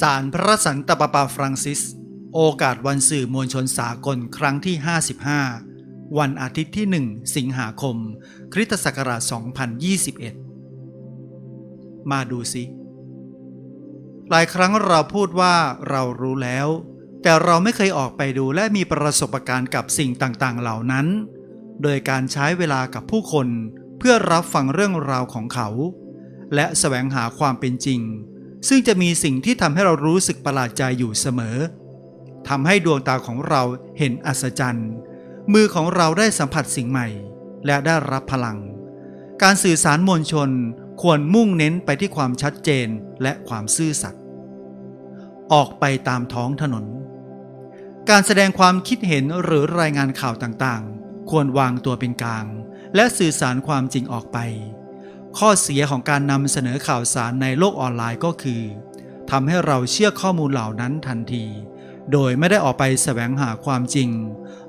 สารพระสันตะปาปาฟรังซิส โอกาสวันสื่อมวลชนสากลครั้งที่ 55 วันอาทิตย์ที่ 1 สิงหาคม คริสตศักราช 2021 มาดูสิหลายครั้งเราพูดว่าเรารู้แล้ว แต่เราไม่เคยออกไปดูและมีประสบการณ์กับสิ่งต่างๆ เหล่านั้น โดยการใช้เวลากับผู้คนเพื่อรับฟังเรื่องราวของเขา และแสวงหาความเป็นจริง ซึ่งจะมีสิ่งที่ทำให้เรารู้สึกประหลาดใจอยู่เสมอทำให้ดวงตาของเราเห็นอัศจรรย์ มือของเราได้สัมผัสสิ่งใหม่ และได้รับพลัง การสื่อสารมวลชนควรมุ่งเน้นไปที่ความชัดเจนและความซื่อสัตย์ออกไปตามท้องถนน การแสดงความคิดเห็นหรือรายงานข่าวต่างๆ ควรวางตัวเป็นกลาง และสื่อสารความจริงออกไป ข้อเสียของการนำเสนอข่าวสารในโลกออนไลน์ก็คือทำให้เราเชื่อข้อมูลเหล่านั้นทันที โดยไม่ได้ออกไปแสวงหาความจริง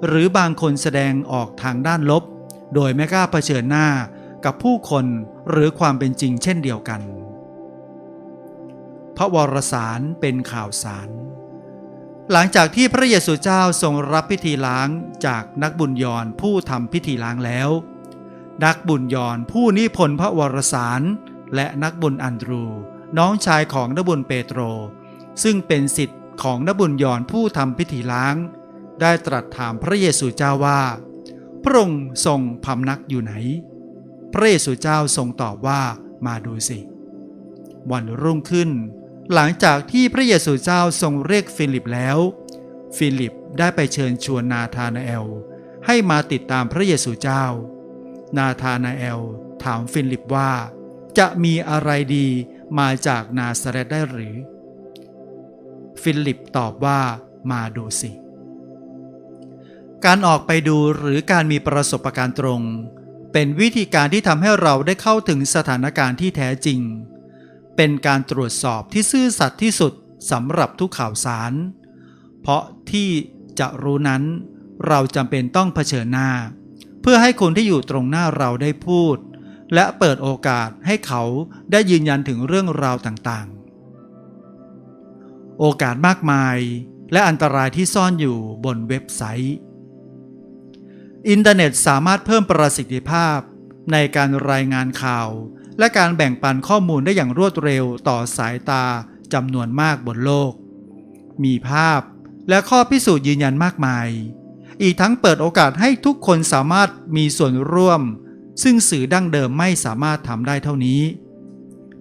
หรือบางคนแสดงออกทางด้านลบ โดยไม่กล้าเผชิญหน้ากับผู้คนหรือความเป็นจริงเช่นเดียวกัน พระวรสารเป็นข่าวสาร หลังจากที่พระเยซูเจ้าทรงรับพิธีล้างจากนักบุญยอนผู้ทำพิธีล้างแล้ว นักบุญยอนผู้นิพนธ์พระวรสาร และนักบุญอันดรู น้องชายของนักบุญเปโตร ซึ่งเป็นสิทธิ์ของนักบุญยอนผู้ทำพิธีล้าง ได้ตรัสถามพระเยซูเจ้าว่า พระองค์ทรงพำนักอยู่ไหน พระเยซูเจ้าทรงตอบว่ามาดูสิ วันรุ่งขึ้น หลังจากที่พระเยซูเจ้าทรงเรียกฟิลิปแล้ว ฟิลิปได้ไปเชิญชวนนาธานาเอลให้มาติดตามพระเยซูเจ้า นาธานาเอล ถามฟิลิปว่า จะมีอะไรดีมาจากนาซาเรตได้หรือ ฟิลิปตอบว่ามาดูสิ การออกไปดูหรือการมีประสบการณ์ตรง เป็นวิธีการที่ทำให้เราได้เข้าถึงสถานการณ์ที่แท้จริง เป็นการตรวจสอบที่ซื่อสัตย์ที่สุดสำหรับทุกข่าวสาร เพราะที่จะรู้นั้นเราจำเป็นต้องเผชิญหน้า พื่อให้คนที่อยู่ตรงหน้าเราได้พูด และเปิดโอกาสให้เขาได้ยืนยันถึงเรื่องราวต่างๆ โอกาสมากมายและอันตรายที่ซ่อนอยู่บนเว็บไซต์ อินเทอร์เน็ตสามารถเพิ่มประสิทธิภาพ ในการรายงานข่าว และการแบ่งปันข้อมูลได้อย่างรวดเร็วต่อสายตาจำนวนมากบนโลก มีภาพและข้อพิสูจน์ยืนยันมากมาย อีกทั้งเปิดโอกาสให้ทุกคนสามารถมีส่วนร่วม ซึ่งสื่อดั้งเดิมไม่สามารถทำได้เท่านี้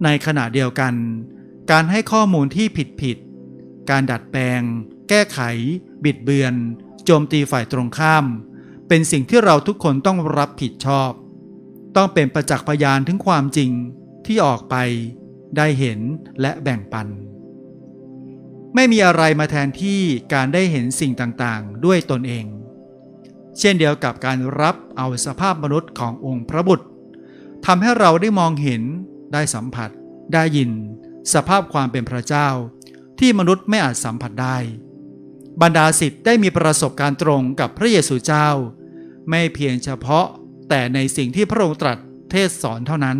ในขณะเดียวกัน การให้ข้อมูลที่ผิดผิดๆการดัดแปลง แก้ไข บิดเบือน โจมตีฝ่ายตรงข้าม เป็นสิ่งที่เราทุกคนต้องรับผิดชอบ ต้องเป็นประจักษ์พยานถึงความจริงที่ออกไป ได้เห็นและแบ่งปันไม่มีอะไรมาแทนที่การได้เห็นสิ่งต่าง ๆ ด้วยตนเอง เช่นเดียวกับการรับเอาสภาพมนุษย์ขององค์พระบุตรทำให้เราได้มองเห็นได้สัมผัส ได้ยิน สภาพความเป็นพระเจ้า ที่มนุษย์ไม่อาจสัมผัสได้ บรรดาสิทธิ์ได้มีประสบการณ์ตรงกับพระเยซูเจ้า ไม่เพียงเฉพาะแต่ในสิ่งที่พระองค์ตรัสเทศสอนเท่านั้น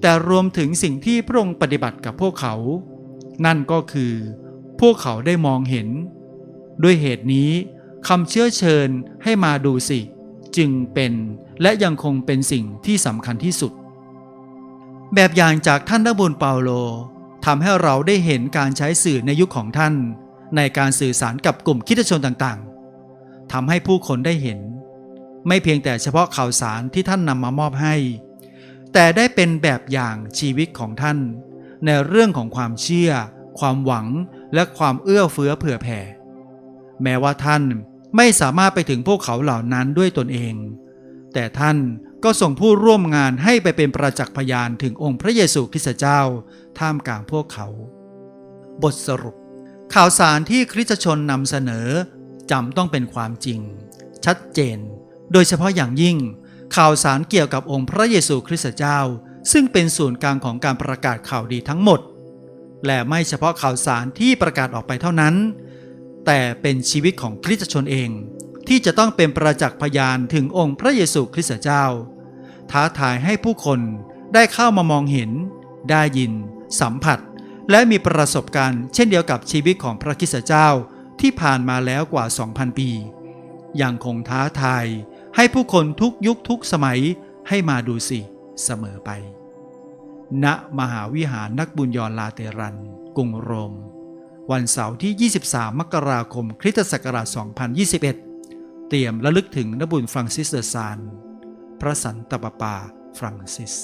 แต่รวมถึงสิ่งที่พระองค์ปฏิบัติกับพวกเขา นั่นก็คือ พวกเขาได้มองเห็น ด้วยเหตุนี้ คำเชื้อเชิญให้มาดูสิ จึงเป็นและยังคงเป็นสิ่งที่สำคัญที่สุด แบบอย่างจากท่านนักบุญเปาโลทำให้เราได้เห็นการใช้สื่อในยุคของท่าน ในการสื่อสารกับกลุ่มคริสตชนต่างๆทำให้ผู้คนได้เห็น ไม่เพียงแต่เฉพาะข่าวสารที่ท่านนำมามอบให้ แต่ได้เป็นแบบอย่างชีวิตของท่าน ในเรื่องของความเชื่อ ความหวังและความเอื้อเฟื้อเผื่อแผ่ แม้ว่าท่าน ไม่สามารถไปถึงพวกเขาเหล่านั้นด้วยตนเอง แต่ท่านก็ส่งผู้ร่วมงานให้ไปเป็นประจักษ์พยานถึงองค์พระเยซูคริสต์เจ้า ท่ามกลางพวกเขา บทสรุป ข่าวสารที่คริสตชนนำเสนอจำต้องเป็นความจริง ชัดเจน โดยเฉพาะอย่างยิ่ง ข่าวสารเกี่ยวกับองค์พระเยซูคริสต์เจ้า ซึ่งเป็นศูนย์กลางของการประกาศข่าวดีทั้งหมด และไม่เฉพาะข่าวสารที่ประกาศออกไปเท่านั้น แต่เป็นชีวิตของคริสตชนเอง ที่จะต้องเป็นประจักษ์พยานถึงองค์พระเยซูคริสต์เจ้า ท้าทายให้ผู้คนได้เข้ามามองเห็น ได้ยิน สัมผัส และมีประสบการณ์ เช่นเดียวกับชีวิตของพระคริสตเจ้าที่ผ่านมาแล้วกว่า 2,000 ปียังคงท้าทายให้ผู้คนทุกยุคทุกสมัยให้มาดูสิเสมอไป ณ มหาวิหารนักบุญยอนลาเตรัน กรุงโรม วันเสาร์ที่ 23 มกราคม คริสตศักราช 2021 เตรียมระลึกถึงนบุญฟรังซิสเดอซาน พระสันตะปาปา ฟรังซิส